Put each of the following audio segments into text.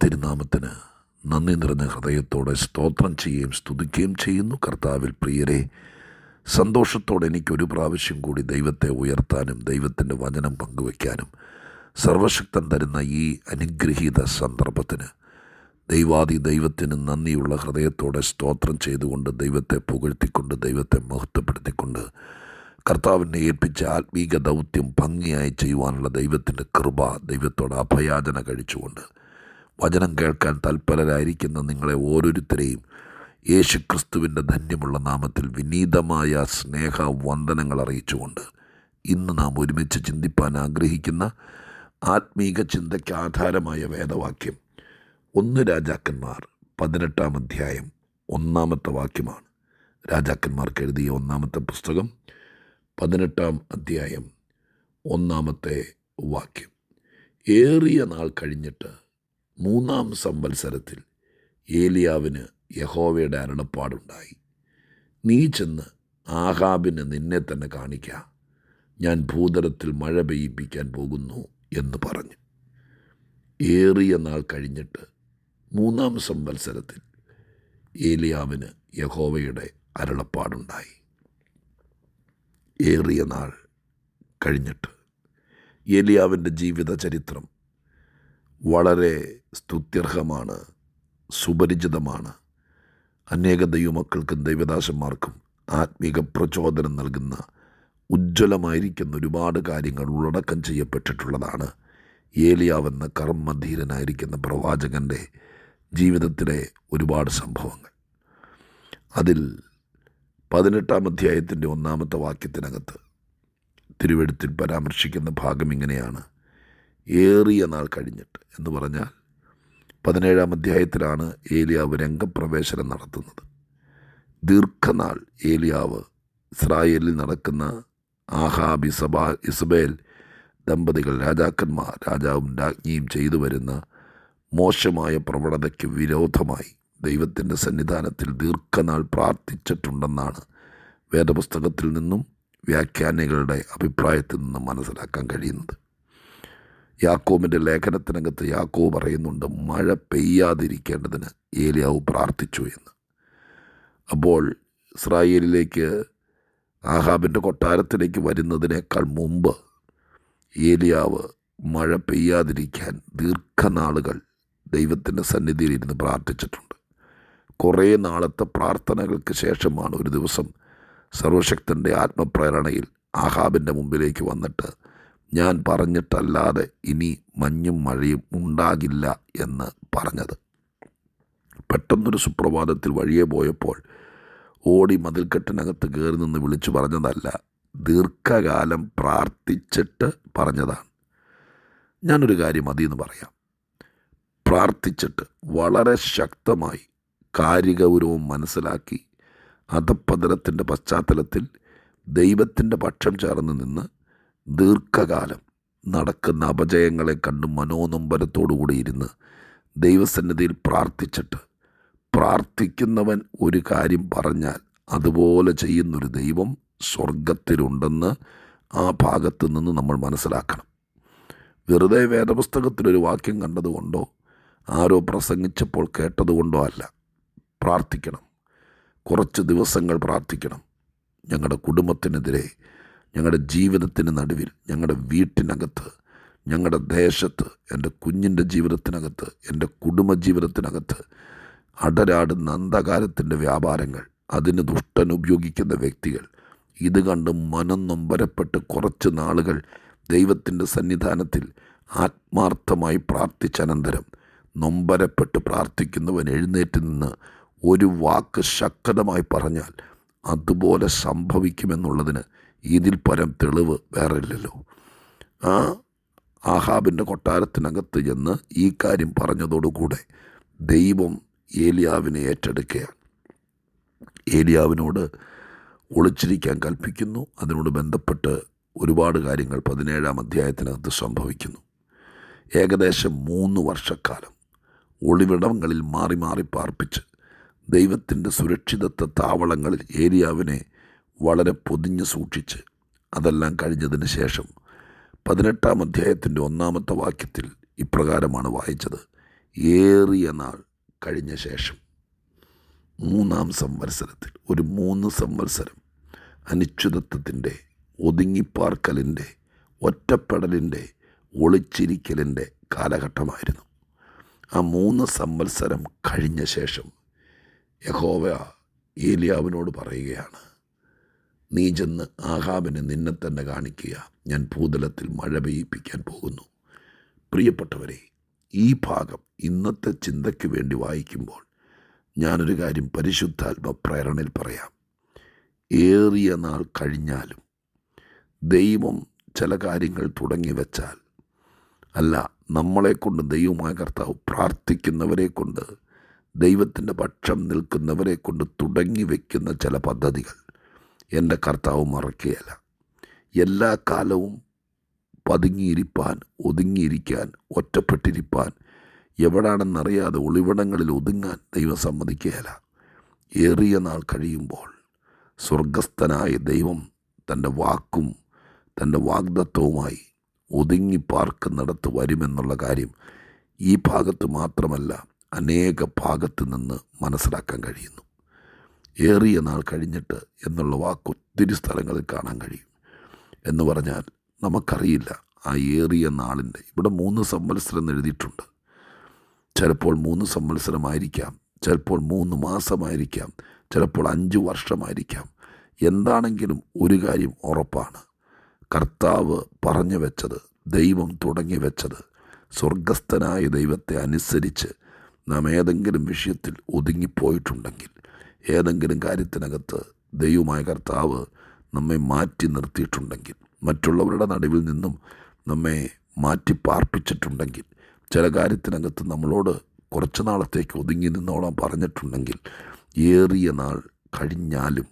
തിരുനാമത്തിന് നന്ദി നിറഞ്ഞ ഹൃദയത്തോടെ സ്തോത്രം ചെയ്യുകയും സ്തുതിക്കുകയും ചെയ്യുന്നു. കർത്താവിൽ പ്രിയരെ സന്തോഷത്തോടെ എനിക്കൊരു പ്രാവശ്യം കൂടി ദൈവത്തെ ഉയർത്താനും ദൈവത്തിന്റെ വചനം പങ്കുവയ്ക്കാനും സർവശക്തൻ തരുന്ന ഈ അനുഗ്രഹീത സന്ദർഭത്തിന് ദൈവാദി ദൈവത്തിന് നന്ദിയുള്ള ഹൃദയത്തോടെ സ്തോത്രം ചെയ്തുകൊണ്ട് ദൈവത്തെ പുകഴ്ത്തിക്കൊണ്ട് ദൈവത്തെ മഹത്വപ്പെടുത്തിക്കൊണ്ട് കർത്താവിനെ ഏൽപ്പിച്ച ആത്മീക ദൗത്യം ഭംഗിയായി ചെയ്യുവാനുള്ള ദൈവത്തിന്റെ കൃപ ദൈവത്തോട് അഭയാചന കഴിച്ചുകൊണ്ട് വചനം കേൾക്കാൻ തൽപരരായിരിക്കുന്ന നിങ്ങളെ ഓരോരുത്തരെയും യേശു ക്രിസ്തുവിന്റെ ധന്യമുള്ള നാമത്തിൽ വിനീതമായ സ്നേഹ വന്ദനങ്ങൾ അറിയിച്ചുകൊണ്ട് ഇന്ന് നാം ഒരുമിച്ച് ചിന്തിപ്പാൻ ആഗ്രഹിക്കുന്ന ആത്മീക ചിന്തയ്ക്ക് ആധാരമായ വേദവാക്യം ഒന്ന് രാജാക്കന്മാർ പതിനെട്ടാം അധ്യായം ഒന്നാമത്തെ വാക്യമാണ്. രാജാക്കന്മാർക്ക് എഴുതിയ ഒന്നാമത്തെ പുസ്തകം പതിനെട്ടാം അധ്യായം ഒന്നാമത്തെ വാക്യം. ഏറിയ നാൾ കഴിഞ്ഞിട്ട് മൂന്നാം സംവത്സരത്തിൽ ഏലിയാവിന് യഹോവയുടെ അരുളപ്പാടുണ്ടായി. നീ ചെന്ന് ആഹാബിന് നിന്നെ തന്നെ കാണിക്ക. ഞാൻ ഭൂതലത്തിൽ മഴ പെയ്യിപ്പിക്കാൻ പോകുന്നു എന്ന് പറഞ്ഞു. ഏറിയ നാൾ കഴിഞ്ഞിട്ട് മൂന്നാം സംവത്സരത്തിൽ ഏലിയാവിന് യഹോവയുടെ അരുളപ്പാടുണ്ടായി. ഏറിയ നാൾ കഴിഞ്ഞിട്ട് ഏലിയാവിന്റെ ജീവിത ചരിത്രം വളരെ സ്തുത്യർഹമാണ് സുപരിചിതമാണ്. അനേക ദൈവമക്കൾക്കും ദൈവദാസന്മാർക്കും ആത്മീക പ്രചോദനം നൽകുന്ന ഉജ്ജ്വലമായിരിക്കുന്ന ഒരുപാട് കാര്യങ്ങൾ ഉള്ളടക്കം ചെയ്യപ്പെട്ടിട്ടുള്ളതാണ് ഏലിയാവെന്ന കർമ്മധീരനായിരിക്കുന്ന പ്രവാചകന്റെ ജീവിതത്തിലെ ഒരുപാട് സംഭവങ്ങൾ. അതിൽ പതിനെട്ടാം അധ്യായത്തിന്റെ ഒന്നാമത്തെ വാക്യത്തിനകത്ത് തിരുവെടുത്തിൽ പരാമർശിക്കുന്ന ഭാഗം ഇങ്ങനെയാണ്. ഏറിയ നാൾ കഴിഞ്ഞിട്ട് എന്ന് പറഞ്ഞാൽ പതിനേഴാം അധ്യായത്തിലാണ് ഏലിയാവ് രംഗപ്രവേശനം നടത്തുന്നത്. ദീർഘനാൾ ഏലിയാവ് ഇസ്രായേലിൽ നടക്കുന്ന ആഹാബ് ഇസബാ ഇസബേൽ ദമ്പതികൾ രാജാക്കന്മാർ രാജാവും രാജ്ഞിയും ചെയ്തു വരുന്ന മോശമായ പ്രവണതയ്ക്ക് വിരോധമായി ദൈവത്തിന്റെ സന്നിധാനത്തിൽ ദീർഘനാൾ പ്രാർത്ഥിച്ചിട്ടുണ്ടെന്നാണ് വേദപുസ്തകത്തിൽ നിന്നും വ്യാഖ്യാനികളുടെ അഭിപ്രായത്തിൽ നിന്നും മനസ്സിലാക്കാൻ കഴിയുന്നത്. യാക്കോബിന്റെ ലേഖനത്തിനകത്ത് യാക്കോ പറയുന്നുണ്ട് മഴ പെയ്യാതിരിക്കേണ്ടതിന് ഏലിയാവ് പ്രാർത്ഥിച്ചു എന്ന്. അപ്പോൾ ഇസ്രായേലിലേക്ക് ആഹാബിന്റെ കൊട്ടാരത്തിലേക്ക് വരുന്നതിനേക്കാൾ മുമ്പ് ഏലിയാവ് മഴ പെയ്യാതിരിക്കാൻ ദീർഘനാളുകൾ ദൈവത്തിന്റെ സന്നിധിയിൽ ഇരുന്ന് പ്രാർത്ഥിച്ചിട്ടുണ്ട്. കുറേ നാളത്തെ പ്രാർത്ഥനകൾക്ക് ശേഷമാണ് ഒരു ദിവസം സർവശക്തന്റെ ആത്മപ്രേരണയിൽ ആഹാബിന്റെ മുമ്പിലേക്ക് വന്നിട്ട് ഞാൻ പറഞ്ഞിട്ടല്ലാതെ ഇനി മഞ്ഞും മഴയും ഉണ്ടാകില്ല എന്ന് പറഞ്ഞത്. പെട്ടെന്നൊരു സുപ്രഭാതത്തിൽ വഴിയെ പോയപ്പോൾ ഓടി മതിൽക്കെട്ടിനകത്ത് കയറി നിന്ന് വിളിച്ചു പറഞ്ഞതല്ല ദീർഘകാലം പ്രാർത്ഥിച്ചിട്ട് പറഞ്ഞതാണ്. ഞാനൊരു കാര്യം അതിന്ന് പറയാം. പ്രാർത്ഥിച്ചിട്ട് വളരെ ശക്തമായി കാര്യഗൗരവം മനസ്സിലാക്കി അധപ്പതനത്തിന്റെ പശ്ചാത്തലത്തിൽ ദൈവത്തിന്റെ പക്ഷം ചേർന്ന് നിന്ന് ദീർഘകാലം നടക്കുന്ന അപജയങ്ങളെ കണ്ട് മനോനൊമ്പരത്തോടുകൂടി ഇരുന്ന് ദൈവസന്നിധിയിൽ പ്രാർത്ഥിച്ചിട്ട് പ്രാർത്ഥിക്കുന്നവൻ ഒരു കാര്യം പറഞ്ഞാൽ അതുപോലെ ചെയ്യുന്നൊരു ദൈവം സ്വർഗത്തിലുണ്ടെന്ന് ആ ഭാഗത്തു നിന്ന് നമ്മൾ മനസ്സിലാക്കണം. വെറുതെ വേദപുസ്തകത്തിലൊരു വാക്യം കണ്ടതുകൊണ്ടോ ആരോ പ്രസംഗിച്ചപ്പോൾ കേട്ടതുകൊണ്ടോ അല്ല. പ്രാർത്ഥിക്കണം. കുറച്ച് ദിവസങ്ങൾ പ്രാർത്ഥിക്കണം. ഞങ്ങളുടെ കുടുംബത്തിനെതിരെ ഞങ്ങളുടെ ജീവിതത്തിന് നടുവിൽ ഞങ്ങളുടെ വീട്ടിനകത്ത് ഞങ്ങളുടെ ദേശത്ത് എന്റെ കുഞ്ഞിന്റെ ജീവിതത്തിനകത്ത് എന്റെ കുടുംബ ജീവിതത്തിനകത്ത് അടരാടുന്ന അന്ധകാരത്തിന്റെ വ്യാപാരങ്ങൾ അതിന് ദുഷ്ടൻ ഉപയോഗിക്കുന്ന വ്യക്തികൾ ഇത് കണ്ട് മനം നൊമ്പരപ്പെട്ട് കുറച്ച് നാളുകൾ ദൈവത്തിന്റെ സന്നിധാനത്തിൽ ആത്മാർത്ഥമായി പ്രാർത്ഥിച്ചനന്തരം നൊമ്പരപ്പെട്ട് പ്രാർത്ഥിക്കുന്നവൻ എഴുന്നേറ്റ് നിന്ന് ഒരു വാക്ക് ശക്തമായി പറഞ്ഞാൽ അതുപോലെ സംഭവിക്കുമെന്നുള്ളതിന് ഇതിൽ പരം തെളിവ് വേറെ ഇല്ലല്ലോ ആ ആഹാബിന്റെ കൊട്ടാരത്തിനകത്ത് ചെന്ന് ഈ കാര്യം പറഞ്ഞതോടുകൂടെ ദൈവം ഏലിയാവിനെ ഏറ്റെടുക്കുകയാണ്. ഏലിയാവിനോട് ഒളിച്ചിരിക്കാൻ കൽപ്പിക്കുന്നു. അതിനോട് ബന്ധപ്പെട്ട് ഒരുപാട് കാര്യങ്ങൾ പതിനേഴാം അധ്യായത്തിനകത്ത് സംഭവിക്കുന്നു. ഏകദേശം മൂന്ന് വർഷക്കാലം ഒളിവിടങ്ങളിൽ മാറി മാറി പാർപ്പിച്ച് ദൈവത്തിന്റെ സുരക്ഷിതത്വ താവളങ്ങളിൽ ഏരിയാവിനെ വളരെ പൊതിഞ്ഞ് സൂക്ഷിച്ച് അതെല്ലാം കഴിഞ്ഞതിന് ശേഷം പതിനെട്ടാം അധ്യായത്തിന്റെ ഒന്നാമത്തെ വാക്യത്തിൽ ഇപ്രകാരമാണ് വായിച്ചത്. ഏറിയ നാൾ കഴിഞ്ഞ ശേഷം. മൂന്നാം സംവത്സരത്തിൽ ഒരു മൂന്ന് സംവത്സരം അനിശ്ചിതത്വത്തിന്റെ ഒതുങ്ങിപ്പാർക്കലിന്റെ ഒറ്റപ്പെടലിന്റെ ഒളിച്ചിരിക്കലിന്റെ കാലഘട്ടമായിരുന്നു. ആ മൂന്ന് സംവത്സരം കഴിഞ്ഞ ശേഷം യഹോവ ഏലിയാവിനോട് പറയുകയാണ് നീ ചെന്ന് ആഹാബിന് നിന്നെ തന്നെ കാണിക്കുക. ഞാൻ ഭൂതലത്തിൽ മഴ പെയ്യിപ്പിക്കാൻ പോകുന്നു. പ്രിയപ്പെട്ടവരെ ഈ ഭാഗം ഇന്നത്തെ ചിന്തയ്ക്ക് വേണ്ടി വായിക്കുമ്പോൾ ഞാനൊരു കാര്യം പരിശുദ്ധാത്മ പ്രേരണയിൽ പറയാം. ഏറിയ നാൾ കഴിഞ്ഞാലും ദൈവം ചില കാര്യങ്ങൾ തുടങ്ങി വെച്ചാൽ അല്ല നമ്മളെക്കൊണ്ട് ദൈവമായ കർത്താവ് പ്രാർത്ഥിക്കുന്നവരെ കൊണ്ട് ദൈവത്തിന്റെ പക്ഷം നിൽക്കുന്നവരെ കൊണ്ട് തുടങ്ങി വയ്ക്കുന്ന ചില പദ്ധതികൾ എന്റെ കർത്താവ് മറക്കുകയല്ല. എല്ലാ കാലവും പതുങ്ങിയിരിപ്പാൻ ഒതുങ്ങിയിരിക്കാൻ ഒറ്റപ്പെട്ടിരിപ്പാൻ എവിടാണെന്നറിയാതെ ഒളിവിടങ്ങളിൽ ഒതുങ്ങാൻ ദൈവം സമ്മതിക്കുകയല്ല. ഏറിയ നാൾ കഴിയുമ്പോൾ സ്വർഗസ്ഥനായ ദൈവം തന്റെ വാക്കും തന്റെ വാഗ്ദത്വവുമായി ഒതുങ്ങി പാർക്കുന്നിടത്ത് വരുമെന്നുള്ള കാര്യം ഈ ഭാഗത്ത് മാത്രമല്ല അനേക ഭാഗത്ത് നിന്ന് മനസ്സിലാക്കാൻ കഴിയുന്നു. ഏറിയ നാൾ കഴിഞ്ഞിട്ട് എന്നുള്ള വാക്ക് ഒത്തിരി സ്ഥലങ്ങളിൽ കാണാൻ കഴിയും. എന്ന് പറഞ്ഞാൽ നമുക്കറിയില്ല ആ ഏറിയ നാളിന്റെ. ഇവിടെ മൂന്ന് സംവത്സരം എഴുതിയിട്ടുണ്ട്. ചിലപ്പോൾ മൂന്ന് സംവത്സരമായിരിക്കാം ചിലപ്പോൾ മൂന്ന് മാസമായിരിക്കാം ചിലപ്പോൾ അഞ്ച് വർഷമായിരിക്കാം. എന്താണെങ്കിലും ഒരു കാര്യം ഉറപ്പാണ്. കർത്താവ് പറഞ്ഞു വെച്ചത് ദൈവം തുടങ്ങി വെച്ചത് സ്വർഗസ്ഥനായ ദൈവത്തെ അനുസരിച്ച് നാം ഏതെങ്കിലും വിഷയത്തിൽ ഒതുങ്ങിപ്പോയിട്ടുണ്ടെങ്കിൽ ഏതെങ്കിലും കാര്യത്തിനകത്ത് ദൈവമായ കർത്താവ് നമ്മെ മാറ്റി നിർത്തിയിട്ടുണ്ടെങ്കിൽ മറ്റുള്ളവരുടെ നടുവിൽ നിന്നും നമ്മെ മാറ്റി പാർപ്പിച്ചിട്ടുണ്ടെങ്കിൽ ചില കാര്യത്തിനകത്ത് നമ്മളോട് കുറച്ച് നാളത്തേക്ക് ഒതുങ്ങി നിന്നോളാം പറഞ്ഞിട്ടുണ്ടെങ്കിൽ ഏറിയ നാൾ കഴിഞ്ഞാലും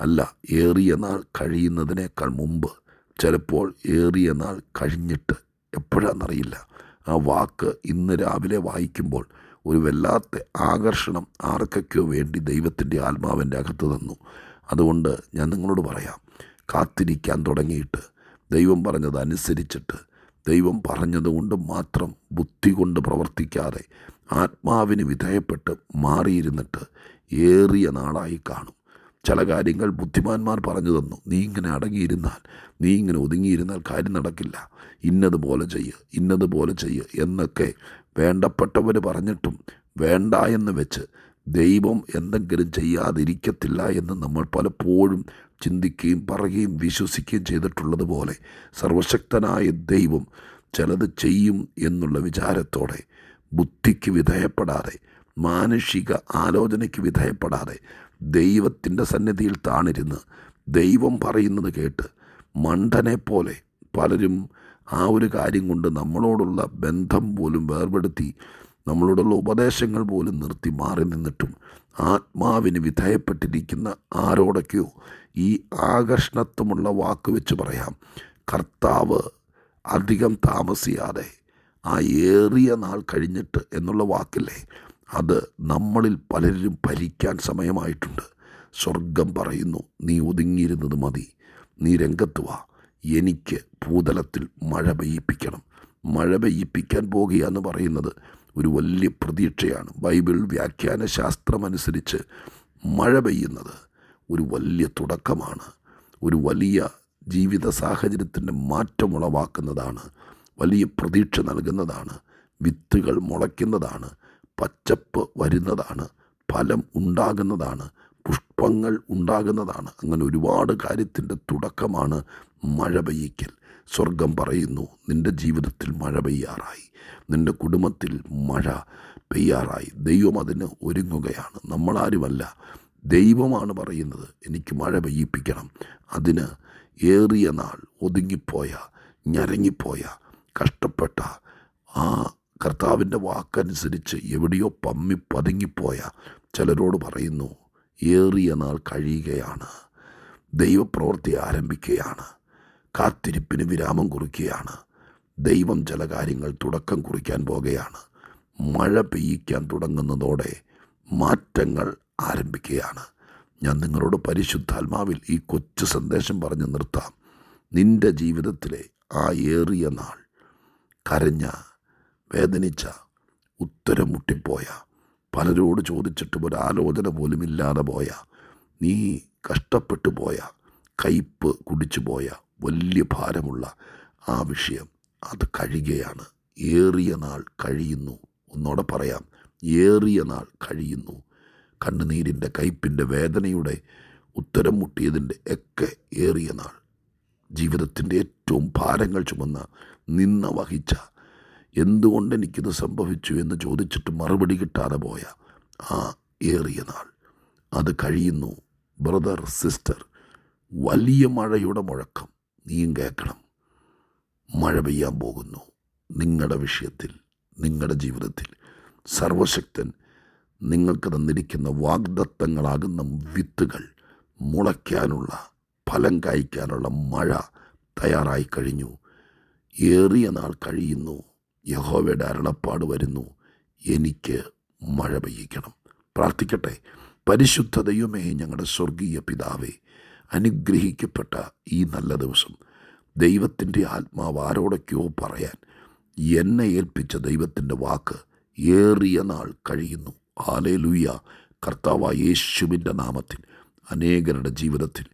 അല്ല ഏറിയ നാൾ കഴിയുന്നതിനേക്കാൾ മുമ്പ് ചിലപ്പോൾ ഏറിയ നാൾ കഴിഞ്ഞിട്ട് എപ്പോഴാണെന്നറിയില്ല ആ വാക്ക് ഇന്ന് രാവിലെ വായിക്കുമ്പോൾ ഒരു വല്ലാത്ത ആകർഷണം ആർക്കൊക്കെയോ വേണ്ടി ദൈവത്തിന്റെ ആത്മാവിന്റെ അകത്ത് തന്നു അതുകൊണ്ട് ഞാൻ നിങ്ങളോട് പറയാം കാത്തിരിക്കാൻ തുടങ്ങിയിട്ട് ദൈവം പറഞ്ഞത് അനുസരിച്ചിട്ട് ദൈവം പറഞ്ഞതുകൊണ്ട് മാത്രം ബുദ്ധി കൊണ്ട് പ്രവർത്തിക്കാതെ ആത്മാവിന് വിധേയപ്പെട്ട് മാറിയിരുന്നിട്ട് ഏറിയ നാളായി കാണും. ചില കാര്യങ്ങൾ ബുദ്ധിമാന്മാർ പറഞ്ഞു തന്നു. നീ ഇങ്ങനെ അടങ്ങിയിരുന്നാൽ നീ ഇങ്ങനെ ഒതുങ്ങിയിരുന്നാൽ കാര്യം നടക്കില്ല. ഇന്നതുപോലെ ചെയ്യ് ഇന്നതുപോലെ ചെയ്യ് എന്നൊക്കെ വേണ്ടപ്പെട്ടവർ പറഞ്ഞിട്ടും വേണ്ട എന്ന് വെച്ച് ദൈവം എന്തെങ്കിലും ചെയ്യാതിരിക്കത്തില്ല എന്ന് നമ്മൾ പലപ്പോഴും ചിന്തിക്കുകയും പറയുകയും വിശ്വസിക്കുകയും ചെയ്തിട്ടുള്ളതുപോലെ സർവശക്തനായ ദൈവം ചിലത് ചെയ്യും എന്നുള്ള വിചാരത്തോടെ ബുദ്ധിക്ക് വിധേയപ്പെടാതെ മാനുഷിക ആലോചനയ്ക്ക് വിധേയപ്പെടാതെ ദൈവത്തിന്റെ സന്നിധിയിൽ താണിരുന്ന് ദൈവം പറയുന്നത് കേട്ട് മണ്ടനെ പോലെ പലരും ആ ഒരു കാര്യം കൊണ്ട് നമ്മളോടുള്ള ബന്ധം പോലും വേർപെടുത്തി നമ്മളോടുള്ള ഉപദേശങ്ങൾ പോലും നിർത്തി മാറി നിന്നിട്ടും ആത്മാവിന് വിധേയപ്പെട്ടിരിക്കുന്ന ആരോടൊക്കെയോ ഈ ആകർഷണത്വമുള്ള വാക്ക് വെച്ച് പറയാം. കർത്താവ് അധികം താമസിയാതെ ആ ഏറിയ നാൾ കഴിഞ്ഞിട്ട് എന്നുള്ള വാക്കില്ലേ? അത് നമ്മളിൽ പലരും ഭരിക്കാൻ സമയമായിട്ടുണ്ട്. സ്വർഗം പറയുന്നു നീ ഒതുങ്ങിയിരുന്നത് മതി. നീ രംഗത്ത് വാ. എനിക്ക് ഭൂതലത്തിൽ മഴ പെയ്യിപ്പിക്കണം. മഴ പെയ്യിപ്പിക്കാൻ പോകുക എന്ന് പറയുന്നത് ഒരു വലിയ പ്രതീക്ഷയാണ്. ബൈബിൾ വ്യാഖ്യാന ശാസ്ത്രമനുസരിച്ച് മഴ പെയ്യുന്നത് ഒരു വലിയ തുടക്കമാണ്. ഒരു വലിയ ജീവിത സാഹചര്യത്തിന്റെ മാറ്റം ഉളവാക്കുന്നതാണ്. വലിയ പ്രതീക്ഷ നൽകുന്നതാണ്. വിത്തുകൾ മുളയ്ക്കുന്നതാണ്. പച്ചപ്പ് വരുന്നതാണ്. ഫലം ഉണ്ടാകുന്നതാണ്. പുഷ്പങ്ങൾ ഉണ്ടാകുന്നതാണ്. അങ്ങനെ ഒരുപാട് കാര്യത്തിന്റെ തുടക്കമാണ് മഴ പെയ്യിക്കൽ. സ്വർഗം പറയുന്നു നിന്റെ ജീവിതത്തിൽ മഴ പെയ്യാറായി. നിന്റെ കുടുംബത്തിൽ മഴ പെയ്യാറായി. ദൈവം അതിന് ഒരുങ്ങുകയാണ്. നമ്മളാരുമല്ല. ദൈവമാണ് പറയുന്നത് എനിക്ക് മഴ പെയ്യിപ്പിക്കണം. അതിന് ഏറിയ നാൾ ഒതുങ്ങിപ്പോയ ഞരങ്ങിപ്പോയ കഷ്ടപ്പെട്ട ആ കർത്താവിന്റെ വാക്കനുസരിച്ച് എവിടെയോ പമ്മി പതുങ്ങിപ്പോയ ചിലരോട് പറയുന്നു ഏറിയ നാൾ കഴിയുകയാണ്. ദൈവപ്രവൃത്തി ആരംഭിക്കുകയാണ്. കാത്തിരിപ്പിന് വിരാമം കുറിക്കുകയാണ്. ദൈവം ചില കാര്യങ്ങൾ തുടക്കം കുറിക്കാൻ പോകുകയാണ് മഴ പെയ്യിക്കാൻ തുടങ്ങുന്നതോടെ മാറ്റങ്ങൾ ആരംഭിക്കുകയാണ്. ഞാൻ നിങ്ങളോട് പരിശുദ്ധാത്മാവിൽ ഈ കൊച്ചു സന്ദേശം പറഞ്ഞു നിർത്താം. നിന്റെ ജീവിതത്തിലെ ആ ഏറിയ നാൾ കരഞ്ഞ വേദനിച്ച ഉത്തരം മുട്ടിപ്പോയ പലരോട് ചോദിച്ചിട്ടും ഒരു ആലോചന പോലും ഇല്ലാതെ പോയ നീ കഷ്ടപ്പെട്ടു പോയ കയ്പ് കുടിച്ചു പോയ വലിയ ഭാരമുള്ള ആ വിഷയം അത് കഴിയുകയാണ്. ഏറിയ നാൾ കഴിയുന്നു. ഒന്നോടെ പറയാം. ഏറിയ നാൾ കഴിയുന്നു. കണ്ണുനീരിന്റെ കയ്പിന്റെ വേദനയുടെ ഉത്തരം മുട്ടിയതിന്റെ ഒക്കെ ഏറിയ നാൾ. ജീവിതത്തിന്റെ ഏറ്റവും ഭാരങ്ങൾ ചുമന്ന നിന്ന വഹിച്ച എന്തുകൊണ്ട് എനിക്കിത് സംഭവിച്ചു എന്ന് ചോദിച്ചിട്ട് മറുപടി കിട്ടാതെ പോയ ആ ഏറിയ നാൾ. അത് കഴിയുന്നു ബ്രദർ സിസ്റ്റർ. വലിയ മഴയുടെ മുഴക്കം നീയും കേൾക്കണം. മഴ പെയ്യാൻ പോകുന്നു. നിങ്ങളുടെ വിഷയത്തിൽ നിങ്ങളുടെ ജീവിതത്തിൽ. സർവശക്തൻ നിങ്ങൾക്ക് തന്നിരിക്കുന്ന വാഗ്ദത്തങ്ങളാകുന്ന വിത്തുകൾ മുളയ്ക്കാനുള്ള ഫലം കായ്ക്കാനുള്ള മഴ തയ്യാറായി കഴിഞ്ഞു. ഏറിയ നാൾ കഴിയുന്നു യഹോവയുടെ അരുളപ്പാട് വരുന്നു. എനിക്ക് മഴ പെയ്യിക്കണം. പ്രാർത്ഥിക്കട്ടെ. പരിശുദ്ധ ദൈവമേ ഞങ്ങളുടെ സ്വർഗീയ പിതാവേ അനുഗ്രഹിക്കപ്പെട്ട ഈ നല്ല ദിവസം. ദൈവത്തിന്റെ ആത്മാവ് ആരോടൊക്കെയോ പറയാൻ എന്നെ ഏൽപ്പിച്ച ദൈവത്തിന്റെ വാക്ക് ഏറിയ നാൾ കഴിയുന്നു. ആലേ ലൂയ കർത്താവ യേശുവിന്റെ നാമത്തിൽ അനേകരുടെ ജീവിതത്തിൽ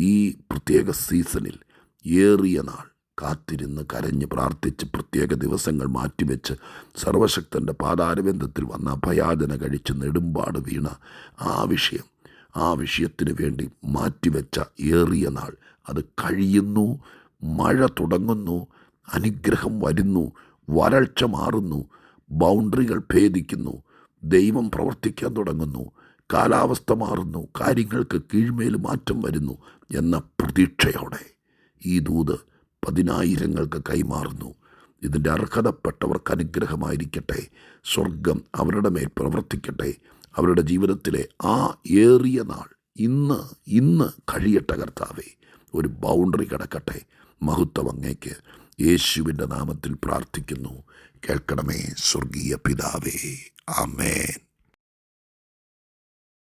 ഈ പ്രത്യേക സീസണിൽ ഏറിയ നാൾ കാത്തിരുന്ന് കരഞ്ഞ് പ്രാർത്ഥിച്ച് പ്രത്യേക ദിവസങ്ങൾ മാറ്റിവെച്ച് സർവശക്തന്റെ പാതാരബന്ധത്തിൽ വന്ന അഭയാചന കഴിച്ച് നെടുമ്പാട് വീണ ആ വിഷയം ആ വിഷയത്തിന് വേണ്ടി മാറ്റിവെച്ച ഏറിയ നാൾ. അത് കഴിയുന്നു മഴ തുടങ്ങുന്നു അനുഗ്രഹം വരുന്നു വരൾച്ച മാറുന്നു ബൗണ്ടറികൾ ഭേദിക്കുന്നു ദൈവം പ്രവർത്തിക്കാൻ തുടങ്ങുന്നു കാലാവസ്ഥ മാറുന്നു കാര്യങ്ങൾക്ക് കീഴ്മേൽ മാറ്റം വരുന്നു എന്ന പ്രതീക്ഷയോടെ ഈ ദൂത് പതിനായിരങ്ങൾക്ക് കൈമാറുന്നു. ഇതിന്റെ അർഹതപ്പെട്ടവർക്ക് അനുഗ്രഹമായിരിക്കട്ടെ. സ്വർഗം അവരുടെ മേൽ പ്രവർത്തിക്കട്ടെ. അവരുടെ ജീവിതത്തിലെ ആ ഏറിയ നാൾ ഇന്ന് ഇന്ന് കഴിയട്ടെ കർത്താവേ. ഒരു ബൗണ്ടറി കിടക്കട്ടെ. മഹത്വം അങ്ങേക്ക്. യേശുവിന്റെ നാമത്തിൽ പ്രാർത്ഥിക്കുന്നു. കേൾക്കണമേ സ്വർഗീയ പിതാവേ. ആമേൻ.